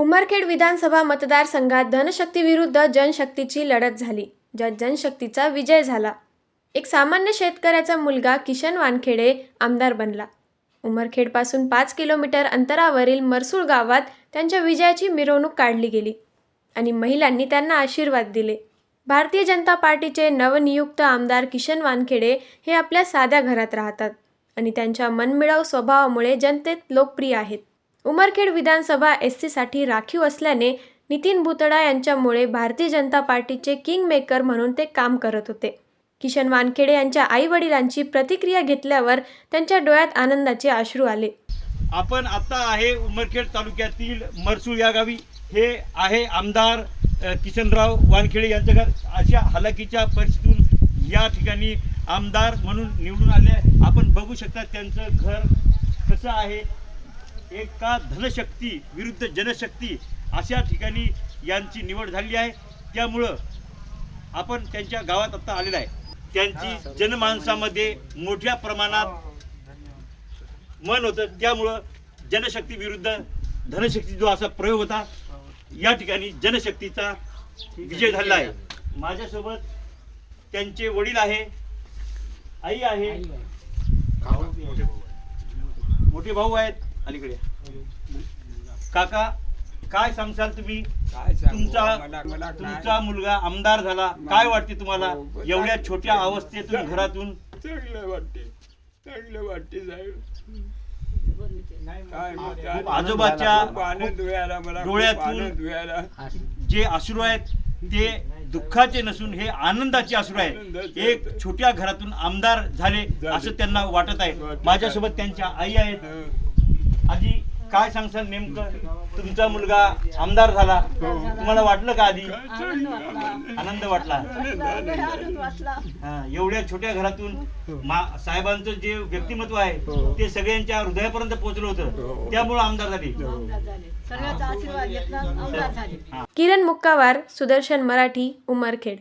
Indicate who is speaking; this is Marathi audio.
Speaker 1: उमरखेड विधानसभा मतदारसंघात धनशक्ती विरुद्ध जनशक्तीची लढत झाली ज्यात जनशक्तीचा विजय झाला. एक सामान्य शेतकऱ्याचा मुलगा किशन वानखेडे आमदार बनला. उमरखेडपासून पाच किलोमीटर अंतरावरील मरसूळ गावात त्यांच्या विजयाची मिरवणूक काढली गेली आणि महिलांनी त्यांना आशीर्वाद दिले. भारतीय जनता पार्टीचे नवनियुक्त आमदार किशन वानखेडे हे आपल्या साध्या घरात राहतात आणि त्यांच्या मनमिळाव स्वभावामुळे जनतेत लोकप्रिय आहेत. उमरखेड विधानसभा एस सीसाठी राखीव असल्याने नितीन भुतडा यांच्यामुळे भारतीय जनता पार्टीचे किंग मेकर म्हणून ते काम करत होते. किशन वानखेडे यांच्या आईवडिलांची प्रतिक्रिया घेतल्यावर त्यांच्या डोळ्यात आनंदाचे अश्रू आले.
Speaker 2: आपण आता आहे उमरखेड तालुक्यातील मरसूळ या गावी. हे आहे आमदार किशनराव वानखेडे यांचं घर. अशा हलाखीच्या परिस्थितीतून या ठिकाणी आमदार म्हणून निवडून आले. आपण बघू शकता त्यांचं घर कसं आहे. एका धनशक्ती विरुद्ध जनशक्ती अशा ठिकाणी यांची निवड झाली आहे. त्यामुळं आपण त्यांच्या गावात आता आलेलं आहे. त्यांची जनमानसामध्ये मोठ्या प्रमाणात मन होतं. त्यामुळं जनशक्ती विरुद्ध धनशक्ती जो असा प्रयोग होता या ठिकाणी जनशक्तीचा विजय झालेला आहे. माझ्यासोबत त्यांचे वडील आहे आई आहे. मोठे भाऊ आहेत. अलीकडे काका काय सांगसाल तुम्ही?
Speaker 3: काय सांगू?
Speaker 2: तुमचा
Speaker 3: मला- मला काय-
Speaker 2: तुमचा मुलगा आमदार झाला. काय वाटते तुम्हाला?
Speaker 3: हो,
Speaker 2: एवढ्या छोट्या अवस्थेतून घरातून?
Speaker 3: चांगलं वाटते चांगलं वाटते साहेब. काय म्हणते?
Speaker 2: खूप आजोबाच्या
Speaker 3: खूप आनंद व्हायला मला खूप
Speaker 2: डोळ्यातून-
Speaker 3: आनंद व्हायला
Speaker 2: जे अश्रू आहेत ते दुःखाचे नसून हे आनंदाचे अश्रू आहेत.
Speaker 3: आनंदाचे.
Speaker 2: एक छोट्या घरातून आमदार झाले
Speaker 3: झाले.
Speaker 2: असं त्यांना वाटत आहे. माझ्यासोबत त्यांच्या आई आहेत.
Speaker 3: हं.
Speaker 2: आधी काय सांगसाल नेमकं? तुमचा मुलगा आमदार झाला. तुम्हाला वाटलं का आधी? आनंद वाटला. हा, एवढ्या छोट्या घरातून मा- साहेबांचं जे व्यक्तिमत्व आहे
Speaker 3: हो.
Speaker 2: ते सगळ्यांच्या हृदयापर्यंत पोहोचलं होतं.
Speaker 3: हो.
Speaker 2: त्यामुळे आमदार झाले.
Speaker 4: सगळ्याचा आशीर्वाद घेतला. आमदार झाले.
Speaker 1: किरण मुक्कावार सुदर्शन मराठी उमरखेड.